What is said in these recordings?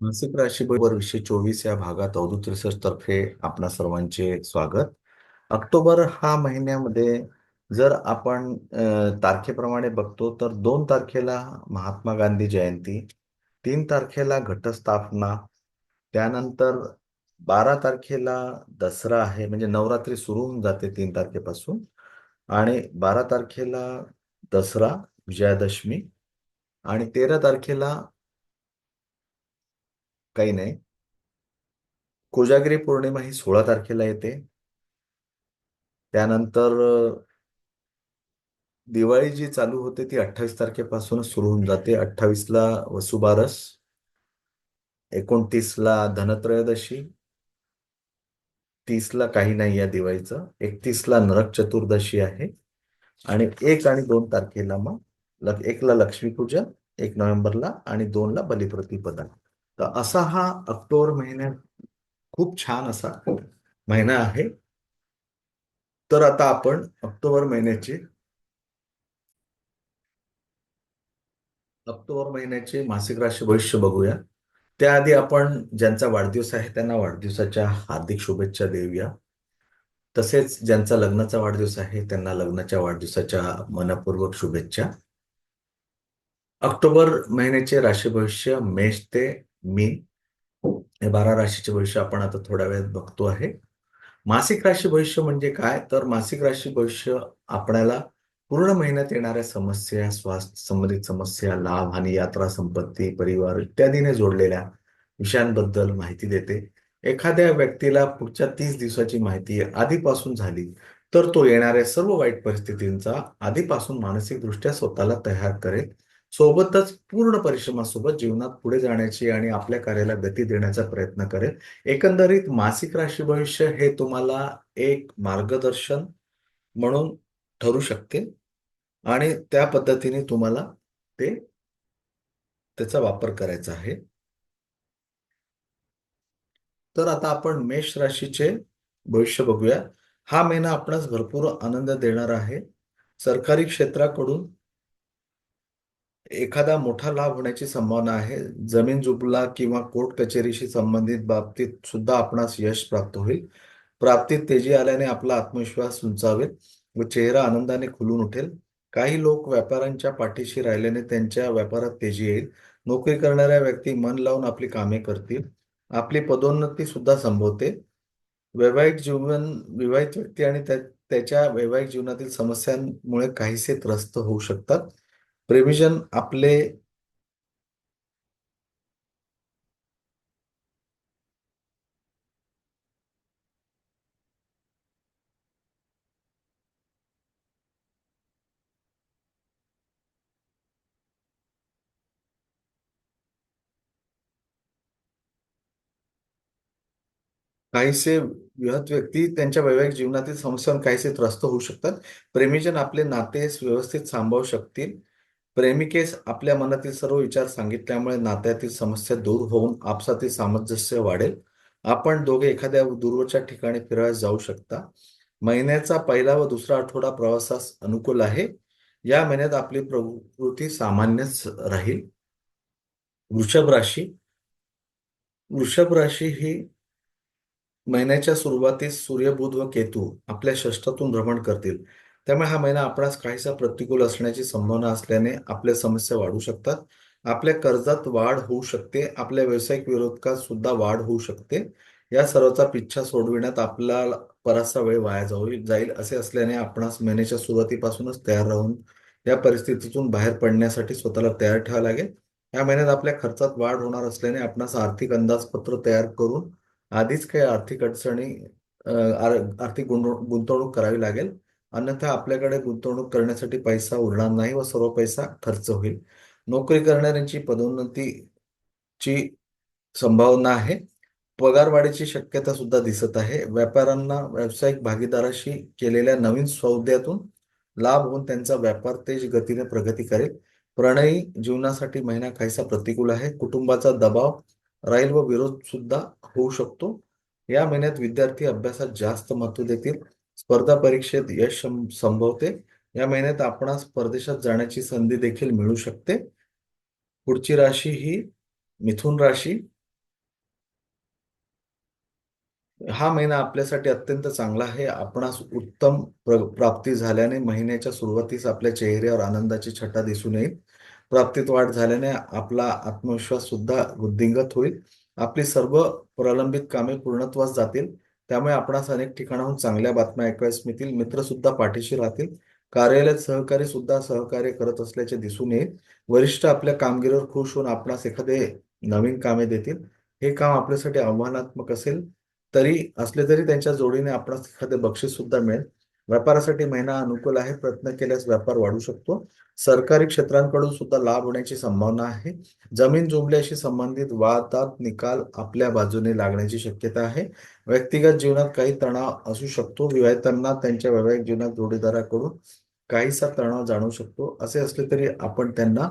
मासिक राशी वर्षी चोवीस या भागात अवधूत रिसर्च तर्फे आपणा सर्वांचे स्वागत. ऑक्टोबर हा महिन्यामध्ये जर आपण तारखेप्रमाणे बघतो तर दोन तारखेला महात्मा गांधी जयंती तीन तारखेला घटस्थापना त्यानंतर बारा तारखेला दसरा आहे म्हणजे नवरात्री सुरू होऊन जाते तीन तारखेपासून आणि बारा तारखेला दसरा विजयादशमी आणि तेरा तारखेला काही नाही. कोजागिरी पौर्णिमा ही सोळा तारखेला येते. त्यानंतर दिवाळी जी चालू होते ती अठ्ठावीस तारखेपासूनच सुरू होऊन जाते. अठ्ठावीसला वसुबारस एकोणतीसला धनत्रयोदशी तीसला काही नाही या दिवाळीचं एकतीसला नरक चतुर्दशी आहे आणि एक आणि दोन तारखेला मग एकला लक्ष्मीपूजन एक नोव्हेंबरला आणि दोनला बलिप्रतिपदा. तर असा हा ऑक्टोबर महिन्यात खूप छान असा महिना आहे. तर आता आपण ऑक्टोबर महिन्याचे ऑक्टोबर महिन्याचे मासिक राशी भविष्य बघूया. त्याआधी आपण ज्यांचा वाढदिवस आहे त्यांना वाढदिवसाच्या हार्दिक शुभेच्छा देऊया. तसेच ज्यांचा लग्नाचा वाढदिवस आहे त्यांना लग्नाच्या वाढदिवसाच्या मनपूर्वक शुभेच्छा. ऑक्टोबर महिन्याचे राशी भविष्य मेष ते मी. हे बारा राशीचे भविष्य आपण आता थोड्या वेळात बघतो आहे. मासिक राशी भविष्य म्हणजे काय? तर मासिक राशी भविष्य आपल्याला पूर्ण महिन्यात येणाऱ्या समस्या स्वास्थ्य संबंधित समस्या लाभ आणि यात्रा संपत्ती परिवार इत्यादीने जोडलेल्या विषयांबद्दल माहिती देते. एखाद्या व्यक्तीला पुढच्या तीस दिवसाची माहिती आधीपासून झाली तर तो येणाऱ्या सर्व वाईट परिस्थितींचा आधीपासून मानसिकदृष्ट्या स्वतःला तयार करेल. सोबतच पूर्ण परिश्रमासोबत जीवनात पुढे जाण्याची आणि आपल्या कार्याला गती देण्याचा प्रयत्न करेल. एकंदरीत मासिक राशी भविष्य हे तुम्हाला एक मार्गदर्शन म्हणून ठरू शकते आणि त्या पद्धतीने तुम्हाला ते त्याचा वापर करायचा आहे. तर आता आपण मेष राशीचे भविष्य बघूया. हा महिना आपणास भरपूर आनंद देणार आहे. सरकारी क्षेत्राकडून एखादा मोठा लाभ होण्याची संभावना आहे. जमीन जुबला किंवा कोर्ट कचेरीशी संबंधित बाबतीत सुद्धा आपणास यश प्राप्त होईल. प्राप्तीत तेजी आल्याने आपला आत्मविश्वास उंचावेल व चेहरा आनंदाने खुलून उठेल. काही लोक व्यापाऱ्यांच्या पाठीशी राहिल्याने त्यांच्या व्यापारात तेजी येईल. नोकरी करणाऱ्या व्यक्ती मन लावून आपली कामे करतील. आपली पदोन्नती सुद्धा संभवते. वैवाहिक जीवन विवाहित व्यक्ती आणि त्या त्याच्या वैवाहिक जीवनातील समस्यांमुळे काहीसे त्रस्त होऊ शकतात. प्रेमिजन आपले काहीसे विहत व्यक्ती त्यांच्या वैवाहिक जीवनातील समस्यांवर काहीसे त्रस्त होऊ शकतात. प्रेमीजन आपले नाते व्यवस्थित सांभाळू शकतील. प्रेमिकेस आपल्या मनातील सर्व विचार सांगितल्यामुळे नात्यातील समस्या दूर होऊन आपसातील सामंजस्य वाढेल. आपण दोघे एखाद्या दूरवरच्या ठिकाणी फिरायला जाऊ शकता. महिन्याचा पहिला व दुसरा आठवडा प्रवासास अनुकूल आहे. या महिन्यात आपली प्रवृत्ती सामान्यच राहील. वृषभ राशी. वृषभ राशी ही महिन्याच्या सुरुवातीस सूर्य बुध व केतू आपल्या षष्ठातून भ्रमण करतील. त्यामुळे हा महिना आपणास काहीसा प्रतिकूल असण्याची संभावना असल्याने आपल्या समस्या वाढू शकतात. आपल्या कर्जात वाढ होऊ शकते. आपल्या व्यावसायिक विरोधकात सुद्धा वाढ होऊ शकते. या सर्वचा पिच्छा सोडविण्यात आपला बराचसा वेळ वाया जाऊ जाईल असे असल्याने आपणास महिन्याच्या सुरुवातीपासूनच तयार राहून या परिस्थितीतून बाहेर पडण्यासाठी स्वतःला तयार ठेवा लागेल. या महिन्यात आपल्या खर्चात वाढ होणार असल्याने आपणास आर्थिक अंदाजपत्र तयार करून आधीच काही आर्थिक अडचणी आर्थिक गुंतवणूक करावी लागेल. अन्यथा आपल्याकडे गुंतवणूक करण्यासाठी पैसा उरणार नाही व सर्व पैसा खर्च होईल. नोकरी करणाऱ्यांची पदोन्नतीची संभावना आहे. पगारवाढीची शक्यता सुद्धा दिसत आहे. व्यापाऱ्यांना व्यावसायिक भागीदाराशी केलेल्या नवीन सौद्यातून लाभ होऊन त्यांचा व्यापार तेज गतीने प्रगती करेल. प्रणयी जीवनासाठी महिना काहीसा प्रतिकूल आहे. कुटुंबाचा दबाव राहील व विरोध सुद्धा होऊ शकतो. या महिन्यात विद्यार्थी अभ्यासात जास्त महत्त्व देतील. स्पर्धा परीक्षेत यश संभवते. या महिन्यात आपणास परदेशात जाण्याची संधी देखील मिळू शकते. पुढची राशी ही मिथुन राशी. हा महिना आपल्यासाठी अत्यंत चांगला आहे. आपणास उत्तम प्राप्ती झाल्याने महिन्याच्या सुरुवातीस आपल्या चेहऱ्यावर आनंदाची छटा दिसून येईल. प्राप्तीत वाढ झाल्याने आपला आत्मविश्वास सुद्धा वृद्धिंगत होईल. आपली सर्व प्रलंबित कामे पूर्णत्वास जातील. त्यामुळे आपणास अनेक ठिकाणाहून चांगल्या बातम्या ऐकवायस मिळतील. मित्र सुद्धा पाठीशी राहतील. कार्यालयात सहकारी सुद्धा सहकार्य करत असल्याचे दिसून येईल. वरिष्ठ आपल्या कामगिरीवर खुश होऊन आपणास एखादे नवीन कामे देतील. हे काम आपल्यासाठी आव्हानात्मक असेल. तरी असले तरी त्यांच्या जोडीने आपणास एखादे बक्षीस सुद्धा मिळेल. व्यापारासाठी महिना अनुकूल आहे प्रयत्न केल्यास व्यापार वाढू शकतो. सरकारी क्षेत्रांकडून सुद्धा लाभ होण्याची संभावना आहे. जमीन जुमल्याशी संबंधित वादात निकाल आपल्या बाजूने लागण्याची शक्यता आहे. व्यक्तिगत जीवनात काही तणाव असू शकतो. विवाहितांना त्यांच्या वैवाहिक जीवनात जोडीदाराकडून काहीसा तणाव जाणवू शकतो. असे असले तरी आपण त्यांना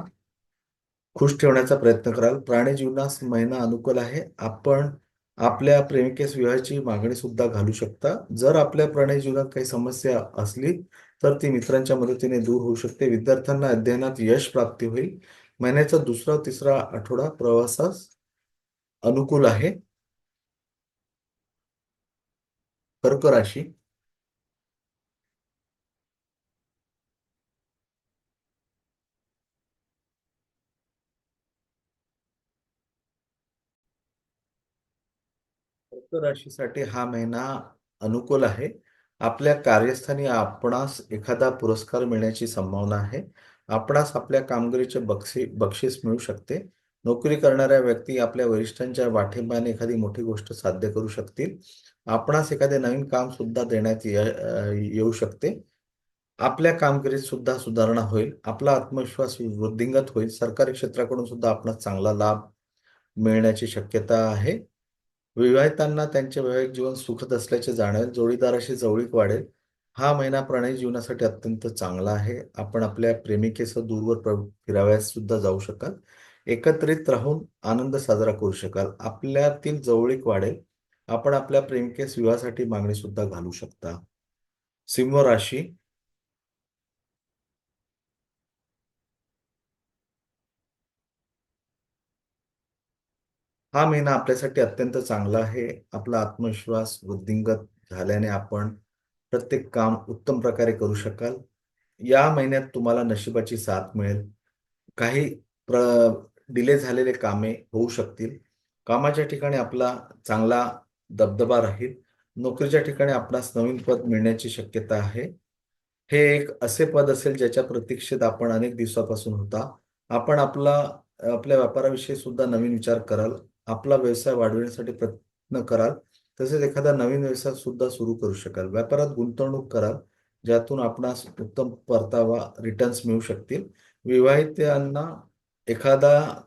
खुश ठेवण्याचा प्रयत्न कराल. प्राणी जीवनास महिना अनुकूल आहे. आपण आपल्या प्रेमिकेस विवाहाची मागणी सुद्धा घालू शकता. जर आपल्या प्रणय जीवनात काही समस्या असली तर ती मित्रांच्या मदतीने दूर होऊ शकते. विद्यार्थ्यांना अध्ययनात यश प्राप्ती होईल. महिन्याचा दुसरा तिसरा आठवडा प्रवासास अनुकूल आहे. कर्क राशी. राशीसाठी हा महिना अनुकूल आहे. आपल्या कार्यस्थानी आपणास एखादा पुरस्कार मिळण्याची संभावना आहे. आपणास आपल्या कामगिरीचे बक्षी बक्षीस मिळू शकते. नोकरी करणाऱ्या व्यक्ती आपल्या वरिष्ठांच्या पाठिंब्याने एखादी मोठी गोष्ट साध्य करू शकतील. आपणास एखादे नवीन काम सुद्धा देण्यात येऊ शकते. आपल्या कामगिरीत सुद्धा सुधारणा होईल. आपला आत्मविश्वास वृद्धिंगत होईल. सरकारी क्षेत्राकडून सुद्धा आपणास चांगला लाभ मिळण्याची शक्यता आहे. विवाहितांना त्यांचे वैवाहिक जीवन सुखद असल्याचे जाणवेल. जोडीदाराशी जवळीक वाढेल. हा महिना प्रणय जीवनासाठी अत्यंत चांगला आहे. आपण आपल्या प्रेमिकेसह दूरवर फिराव्यास सुद्धा जाऊ शकाल. एकत्रित राहून आनंद साजरा करू शकाल. आपल्यातील जवळीक वाढेल. आपण आपल्या प्रेमिकेस विवाहासाठी मागणी सुद्धा घालू शकता. सिंह राशी हा महिना आपल्यासाठी अत्यंत चांगला आहे. आपला आत्मविश्वास वृद्धिंगत झाल्याने आपण प्रत्येक काम उत्तम प्रकारे करू शकाल. या महिन्यात तुम्हाला नशिबाची साथ मिळेल. काही प्र डिले झालेले कामे होऊ शकतील. कामाच्या ठिकाणी आपला चांगला दबदबा राहील. नोकरीच्या ठिकाणी आपणास नवीन पद मिळण्याची शक्यता आहे. हे एक असे पद असेल ज्याच्या प्रतीक्षेत आपण अनेक दिवसापासून होता. आपण आपला आपल्या व्यापाराविषयी सुद्धा नवीन विचार कराल. आपला व्यवसाय वाढविण्यासाठी प्रयत्न कराल. तसेच एखादा नवीन व्यवसाय सुद्धा सुरू करू शकाल. व्यापारात गुंतवणूक कराल ज्यातून आपणास उत्तम परतावा रिटर्न्स मिळू शकतील. विवाहितांना एखादा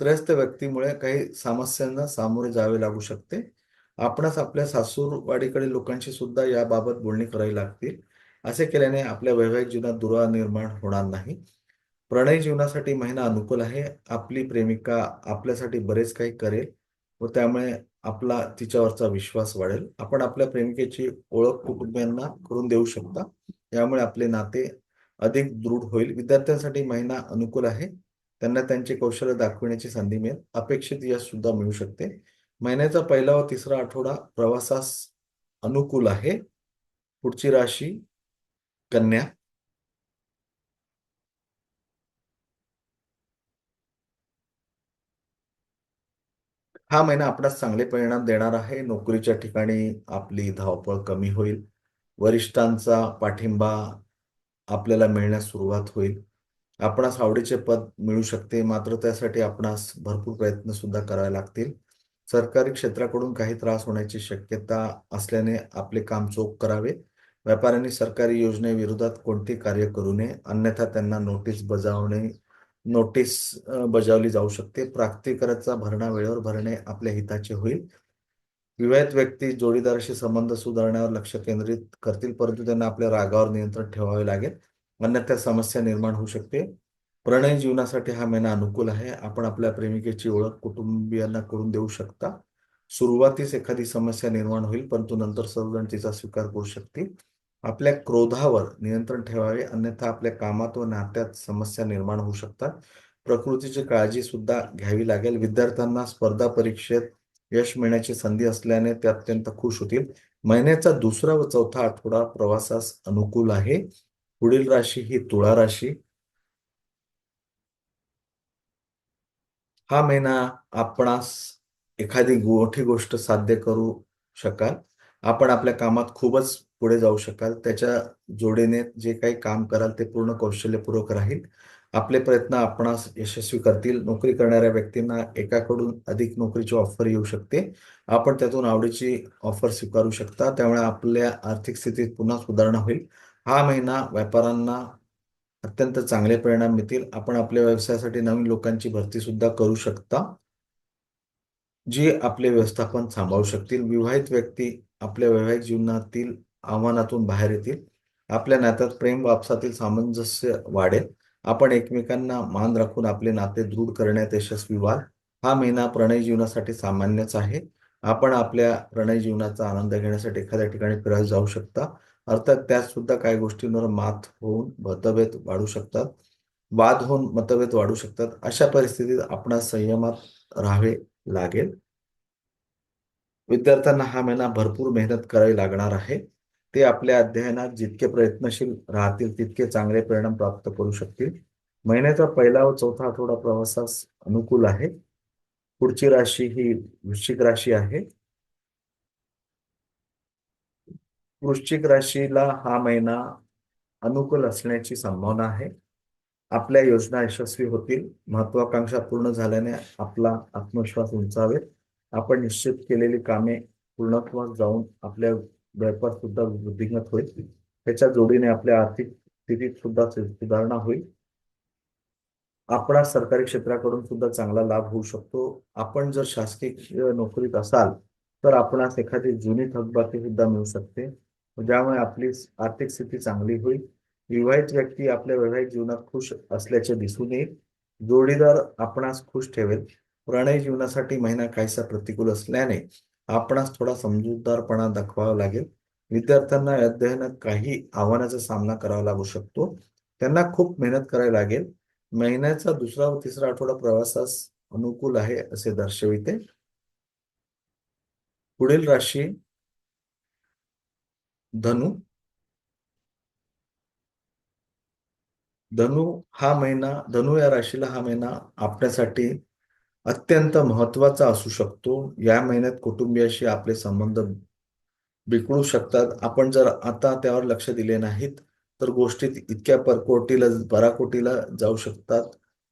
त्रयस्थ व्यक्तीमुळे काही समस्यांना सामोरे जावे लागू शकते. आपणास आपल्या सासूरवाडीकडील लोकांशी सुद्धा याबाबत बोलणी करावी लागतील. असे केल्याने आपल्या वैवाहिक जीवनात दुरावा निर्माण होणार नाही. प्रणय जीवनासाठी महिना अनुकूल आहे. आपली प्रेमिका आपल्यासाठी बरेच काही करेल व त्यामुळे आपला तिच्यावरचा विश्वास वाढेल. आपण आपल्या प्रेमिकेची ओळख कुटुंबियांना करून देऊ शकता. यामुळे आपले नाते अधिक दृढ होईल. विद्यार्थ्यांसाठी महिना अनुकूल आहे. त्यांना त्यांचे कौशल्य दाखविण्याची संधी मिळेल. अपेक्षित यश सुद्धा मिळू शकते. महिन्याचा पहिला व तिसरा आठवडा प्रवासास अनुकूल आहे. पुढची राशी कन्या हा महिना आपणास चांगले परिणाम देणार आहे. नोकरीच्या ठिकाणी आपली धावपळ कमी होईल. वरिष्ठांचा पाठिंबा आपल्याला मिळण्यास सुरुवात होईल. आपणास आवडीचे पद मिळू शकते. मात्र त्यासाठी आपणास भरपूर प्रयत्न सुद्धा करावे लागतील. सरकारी क्षेत्राकडून काही त्रास होण्याची शक्यता असल्याने आपले काम चोख करावे. व्यापाऱ्यांनी सरकारी योजनेविरोधात कोणते कार्य करू नये? अन्यथा त्यांना नोटीस बजावणे नोटीस बजावली जाऊ शकते. प्राप्तिकराचा भरणा वेळेवर भरणे आपल्या हिताचे होईल. विवाहित व्यक्ती जोडीदाराशी संबंध सुधारण्यावर लक्ष केंद्रित करतील परंतु त्यांना आपल्या रागावर नियंत्रण ठेवावे लागेल. अन्यथा समस्या निर्माण होऊ शकते. प्रणय जीवनासाठी हा महिना अनुकूल आहे. आपण आपल्या प्रेमिकेची ओळख कुटुंबियांना करून देऊ शकता. सुरुवातीस एखादी समस्या निर्माण होईल परंतु नंतर सर्वजण तिचा स्वीकार करू शकतील. आपल्या क्रोधावर नियंत्रण ठेवावे अन्यथा आपल्या कामात व नात्यात समस्या निर्माण होऊ शकतात. प्रकृतीची काळजी सुद्धा घ्यावी लागेल. विद्यार्थ्यांना स्पर्धा परीक्षेत यश मिळण्याची संधी असल्याने ते अत्यंत खुश होतील. महिन्याचा दुसरा व चौथा आठवडा प्रवासास अनुकूल आहे. पुढील राशी ही तुळा राशी. हा महिना आपणास एखादी मोठी गोष्ट साध्य करू शकाल. आपण आपल्या कामात खूपच पुढे जाऊ शकाल. त्याच्या जोडीने जे काही काम कराल ते पूर्ण कौशल्यपूर्वक राहील. आपले प्रयत्न आपणास यशस्वी करतील. नोकरी करणाऱ्या व्यक्तींना एकाकडून अधिक नोकरीची ऑफर येऊ शकते. आपण त्यातून आवडीची ऑफर स्वीकारू शकता. त्यामुळे आपल्या आर्थिक स्थितीत पुन्हा सुधारणा होईल. हा महिना व्यापाऱ्यांना अत्यंत चांगले परिणाम मिळतील. आपण आपल्या व्यवसायासाठी नवीन लोकांची भरती सुद्धा करू शकता जी आपले व्यवस्थापन सांभाळू शकतील. विवाहित व्यक्ती आपल्या वैवाहिक जीवनातील आव्हानातून बाहेर येतील. आपल्या नात्यात प्रेम आपसातील सामंजस्य वाढेल. आपण एकमेकांना मान राखून आपले नाते दृढ करण्यात यशस्वी व्हाल. हा महिना प्रणय जीवनासाठी सामान्यच आहे. आपण आपल्या प्रणय जीवनाचा आनंद घेण्यासाठी एखाद्या ठिकाणी फिरायला जाऊ शकता. अर्थात त्यात सुद्धा काही गोष्टींवर मात होऊन मतभेद वाढू शकतात. वाद होऊन मतभेद वाढू शकतात. अशा परिस्थितीत आपण संयमात राहावे लागेल. विद्यार्थ्यांना हा महिना भरपूर मेहनत करावी लागणार आहे. ते आपल्या अध्ययनात जितके प्रयत्नशील राहतील तितके चांगले परिणाम प्राप्त करू शकतील. महिन्याचा पहिला व चौथा आठवडा प्रवासास अनुकूल आहे. पुढची राशी ही वृश्चिक राशी आहे. वृश्चिक राशीला हा महिना अनुकूल असण्याची संभावना आहे. आपल्या योजना यशस्वी होतील. महत्वाकांक्षा पूर्ण झाल्याने आपला आत्मविश्वास उंचावेल. आपण निश्चित केलेली कामे पूर्णत्वास जाऊन आपल्या व्यापार सुद्धा वृद्धिंगत होईल. त्याच्या जोडीने आपल्या आर्थिक स्थितीत सुद्धा सुधारणा होईल. आपला सरकारी क्षेत्राकडून सुद्धा चांगला लाभ होऊ शकतो. आपण जर शासकीय नोकरीत असाल तर आपणास एखादी जुनी थकबाकी सुद्धा मिळू शकते. ज्यामुळे आपली आर्थिक स्थिती चांगली होईल. विवाहित व्यक्ती आपल्या वैवाहिक जीवनात खुश असल्याचे दिसून येईल. जोडीदार आपणास खुश ठेवेल. प्रणय जीवनासाठी महिना काहीसा प्रतिकूल असल्याने आपणास थोडा समजूतदारपणा दाखवावा लागेल. विद्यार्थ्यांना अध्ययनात काही आव्हानाचा सामना करावा लागू शकतो. त्यांना खूप मेहनत करावी लागेल. महिन्याचा दुसरा व तिसरा आठवडा प्रवासास अनुकूल आहे असे दर्शविते. पुढील राशी धनु. धनु हा महिना धनु या राशीला हा महिना आपल्यासाठी अत्यंत महत्त्वाचा असू शकतो. या महिन्यात कुटुंबियाशी आपले संबंध बिघडू शकतात. आपण जर आता त्यावर लक्ष दिले नाहीत तर गोष्टीत इतक्या परकोटीला पराकोटीला जाऊ शकतात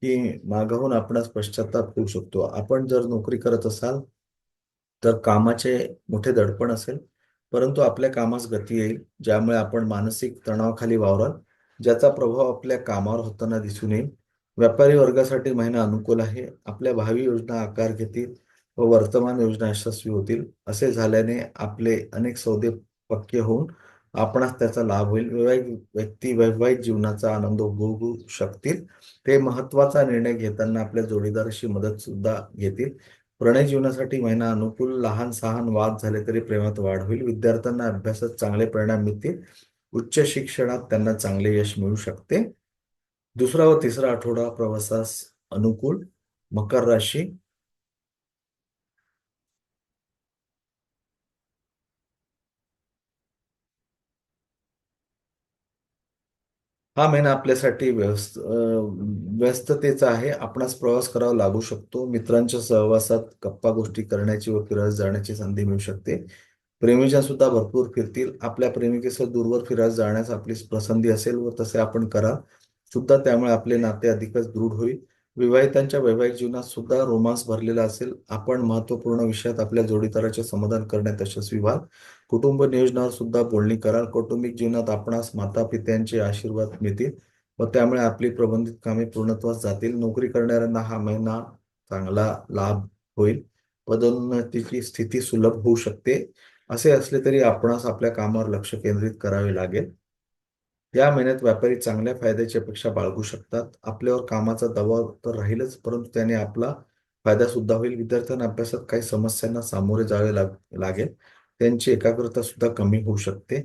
की मागाहून आपणास पश्चाताप होऊ शकतो. आपण जर नोकरी करत असाल तर कामाचे मोठे दडपण असेल परंतु आपल्या कामास गती येईल ज्यामुळे आपण मानसिक तणावाखाली वावराल ज्याचा प्रभाव आपल्या कामावर होताना दिसून येईल. व्यापारी वर्गासाठी महिना अनुकूल आहे. आपल्या भावी योजना आकार घेतील व वर्तमान योजना यशस्वी होतील असे झाल्याने आपले अनेक सौदे पक्के होऊन आपणास त्याचा लाभ होईल. वैवाहिक व्यक्ती वैवाहिक जीवनाचा आनंद उपभोगू शकतील. ते महत्त्वाचा निर्णय घेताना आपल्या जोडीदाराशी मदत सुद्धा घेतील. प्रणय जीवनासाठी महिना अनुकूल लहान सहान वाद झाले तरी प्रेमात वाढ होईल. विद्यार्थ्यांना अभ्यासात चांगले परिणाम मिळतील. उच्च शिक्षणात त्यांना चांगले यश मिळू शकते. दुसरा व तिसरा आठवडा प्रवासास अनुकूल मकर राशी. हा महिना आपल्यासाठी व्यस्त व्यस्ततेचा आहे. आपणास प्रवास करावा लागू शकतो. मित्रांच्या सहवासात गप्पा गोष्टी करण्याची व फिरायला जाण्याची संधी मिळू शकते. प्रेमीच्या सुद्धा भरपूर फिरतील. आपल्या प्रेमिकेसह दूरवर फिरायला जाण्यास आपली पसंती असेल व तसे आपण करा. सुद्धा त्यामुळे आपले नाते अधिकच दृढ होईल. विवाहितांच्या वैवाहिक जीवनात सुद्धा रोमांस भरलेला असेल आपण महत्त्वपूर्ण विषयात आपल्या जोडीदाराचे समाधान करण्यात यशस्वी व्हाल. कुटुंब नियोजनावर सुद्धा बोलणी कराल. कौटुंबिक जीवनात आपणास माता पित्यांचे आशीर्वाद मिळतील व त्यामुळे आपली प्रबंधित कामे पूर्णत्वास जातील. नोकरी करणाऱ्यांना हा महिना चांगला लाभ होईल. पदोन्नतीची स्थिती सुलभ होऊ शकते. असे असले तरी आपणास आपल्या कामावर लक्ष केंद्रित करावे लागेल. या महिन्यात व्यापारी चांगल्या फायद्याची अपेक्षा बाळगू शकतात. आपल्यावर कामाचा दबाव तर राहीलच परंतु त्याने आपला फायदा सुद्धा होईल. विद्यार्थ्यांना अभ्यासात काही समस्यांना सामोरे जावे लागेल. त्यांची एकाग्रता सुद्धा कमी होऊ शकते.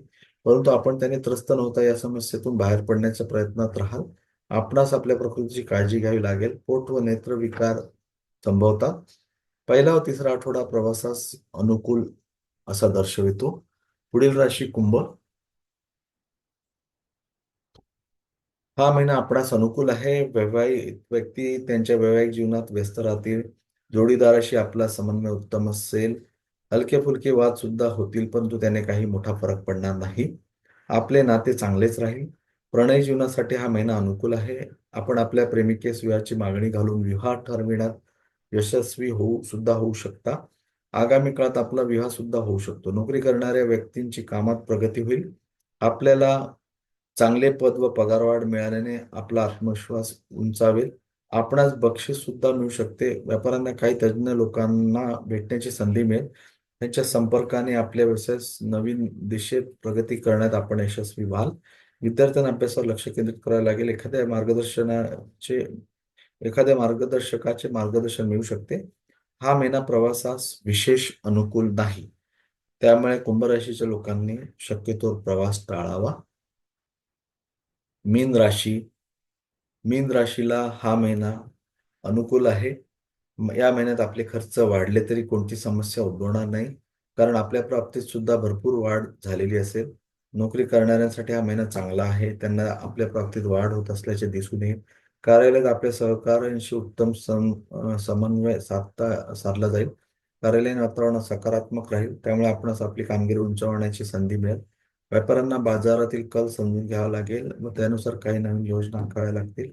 परंतु आपण त्याने त्रस्त नव्हता या समस्येतून बाहेर पडण्याच्या प्रयत्नात राहाल. आपणास आपल्या प्रकृतीची काळजी घ्यावी लागेल. पोट व नेत्र विकार संभवतात. पहिला व तिसरा आठवडा प्रवासास अनुकूल असा दर्शवितो. पुढील राशी कुंभ हा महिना आपणास अनुकूल आहे. वैवाहिक व्यक्ती त्यांच्या वैवाहिक जीवनात व्यस्त राहतील. जोडीदाराशी आपला समन्वय उत्तम असेल. हलके फुलके वाद सुद्धा होतील परंतु त्याने काही मोठा फरक पडणार नाही. आपले नाते चांगलेच राहील. प्रणय जीवनासाठी हा महिना अनुकूल आहे. आपण आपल्या प्रेमिकेस विवाहाची मागणी घालून विवाह ठरविण्यात यशस्वी होऊ सुद्धा होऊ शकता. आगामी काळात आपला विवाह सुद्धा होऊ शकतो. नोकरी करणाऱ्या व्यक्तींची कामात प्रगती होईल. आपल्याला चांगले पद व पगारवाढ मिळाल्याने आपला आत्मविश्वास उंचावेल. आपणास बक्षीस सुद्धा मिळू शकते. व्यापाऱ्यांना काही तज्ज्ञ लोकांना भेटण्याची संधी मिळेल. त्यांच्या संपर्काने आपल्या व्यवसायास नवीन दिशेत प्रगती करण्यात आपण यशस्वी व्हाल. विद्यार्थ्यांना अभ्यासावर लक्ष केंद्रित करावे लागेल. एखाद्या मार्गदर्शनाचे एखाद्या मार्गदर्शकाचे मार्गदर्शन मिळू शकते. हा महिना प्रवासास विशेष अनुकूल नाही. त्यामुळे कुंभराशीच्या लोकांनी शक्यतोवर प्रवास टाळावा. मीन राशी मीन राशीला हा महिना अनुकूल आहे. या महिन्यात आपले खर्च वाढले तरी कोणती समस्या उद्भवणार नाही. कारण आपल्या प्राप्तीत सुद्धा भरपूर वाढ झालेली असेल. नोकरी करणाऱ्यांसाठी हा महिना चांगला आहे. त्यांना आपल्या प्राप्तीत वाढ होत असल्याचे दिसून येईल कार्यालयात आपल्या सहकाऱ्यांशी उत्तम सम समन्वय साधता साधला जाईल. कार्यालयीन वातावरण सकारात्मक राहील. त्यामुळे आपणास आपली कामगिरी उंचावण्याची संधी मिळेल. व्यापाऱ्यांना बाजारातील कल समजून घ्यावा लागेल. व त्यानुसार काही नवीन योजना आखाव्या लागतील.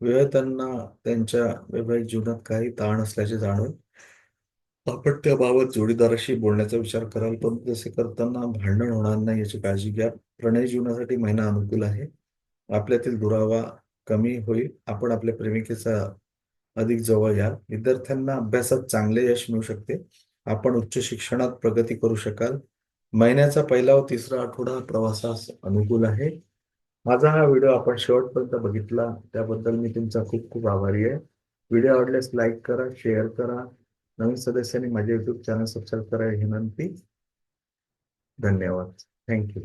विवाहितांना त्यांच्या वैवाहिक जीवनात काही ताण असल्याचे जाणून आपण त्याबाबत जोडीदाराशी बोलण्याचा विचार कराल पण तसे करताना भांडण होणार नाही याची काळजी घ्या. प्रणय जीवनासाठी महिना अनुकूल आहे. आपल्यातील दुरावा कमी होईल. आपण आपल्या प्रेमिकेचा अधिक जवळ याल. विद्यार्थ्यांना अभ्यासात चांगले यश मिळू शकते. आपण उच्च शिक्षणात प्रगती करू शकाल. महिन्याचा पहिला व तिसरा आठवडा प्रवासास अनुकूल आहे. माझा हा व्हिडिओ आपण शेवटपर्यंत बघितला त्याबद्दल मी तुमचा खूप खूप आभारी आहे. व्हिडिओ आवडल्यास लाईक करा शेअर करा. नवीन सदस्यांनी माझे युट्यूब चॅनल सबस्क्राईब करा विनंती. धन्यवाद. थँक्यू.